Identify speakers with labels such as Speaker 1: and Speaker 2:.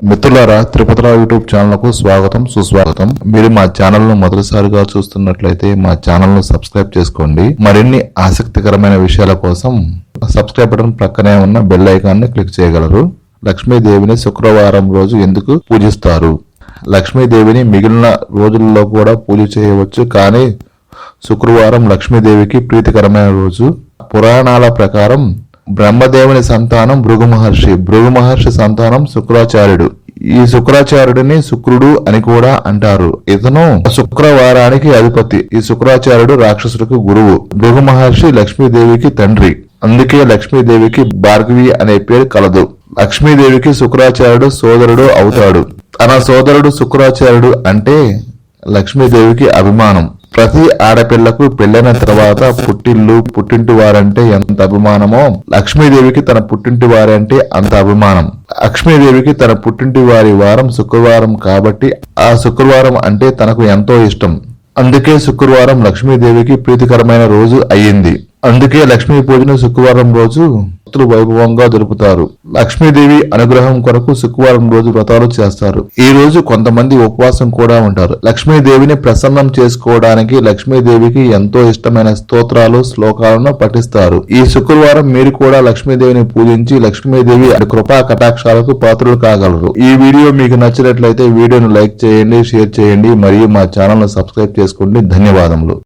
Speaker 1: మిత్రులారా తిరుపతిరావు యూట్యూబ్ ఛానల్కు స్వాగతం సుస్వాగతం. మీరు మా ఛానల్ను మొదటిసారిగా చూస్తున్నట్లయితే మా ఛానల్ను సబ్స్క్రైబ్ చేసుకోండి. మరిన్ని ఆసక్తికరమైన విషయాల కోసం సబ్స్క్రైబ్ బటన్ ప్రక్కనే ఉన్న బెల్ ఐకాన్ని క్లిక్ చేయగలరు. లక్ష్మీదేవిని శుక్రవారం రోజు ఎందుకు పూజిస్తారు? లక్ష్మీదేవిని మిగిలిన రోజుల్లో కూడా పూజ చేయవచ్చు కానీ శుక్రవారం లక్ష్మీదేవికి ప్రీతికరమైన రోజు. పురాణాల ప్రకారం బ్రహ్మదేవుని సంతానం భృగు మహర్షి. భృగు మహర్షి సంతానం శుక్రాచార్యుడు. ఈ శుక్రాచార్యుడిని శుక్రుడు అని కూడా అంటారు. ఇతను శుక్రవారానికి అధిపతి. ఈ శుక్రాచార్యుడు రాక్షసుడికి గురువు. భృగు మహర్షి లక్ష్మీదేవికి తండ్రి. అందుకే లక్ష్మీదేవికి భార్గవి అనే పేరు కలదు. లక్ష్మీదేవికి శుక్రాచార్యుడు సోదరుడు అవుతాడు. తన సోదరుడు శుక్రాచార్యుడు అంటే లక్ష్మీదేవికి అభిమానం. ప్రతి ఆడపిల్లకు పెళ్ళైన తర్వాత పుట్టిల్లు పుట్టింటి వారంటే ఎంత అభిమానమో? లక్ష్మీదేవికి తన పుట్టింటి వారంటే అంత అభిమానం. లక్ష్మీదేవికి తన పుట్టింటి వారి వారం శుక్రవారం కాబట్టి ఆ శుక్రవారం అంటే తనకు ఎంతో ఇష్టం. అందుకే శుక్రవారం లక్ష్మీదేవికి ప్రీతికరమైన రోజు అయ్యింది. అందుకే లక్ష్మీ పూజను శుక్రవారం రోజు భక్తులు వైభవంగా జరుపుతారు. లక్ష్మీదేవి అనుగ్రహం కొరకు శుక్రవారం రోజు వ్రతాలు చేస్తారు. ఈ రోజు కొంతమంది ఉపవాసం కూడా ఉంటారు. లక్ష్మీదేవిని ప్రసన్నం చేసుకోవడానికి లక్ష్మీదేవికి ఎంతో ఇష్టమైన స్తోత్రాలు శ్లోకాలను పఠిస్తారు. ఈ శుక్రవారం మీరు కూడా లక్ష్మీదేవిని పూజించి లక్ష్మీదేవి కృపా కటాక్షాలకు పాత్రలు కాగలరు. ఈ వీడియో మీకు నచ్చినట్లయితే వీడియోను లైక్ చేయండి షేర్ చేయండి మరియు మా ఛానల్ను సబ్స్క్రైబ్ చేసుకోండి. ధన్యవాదములు.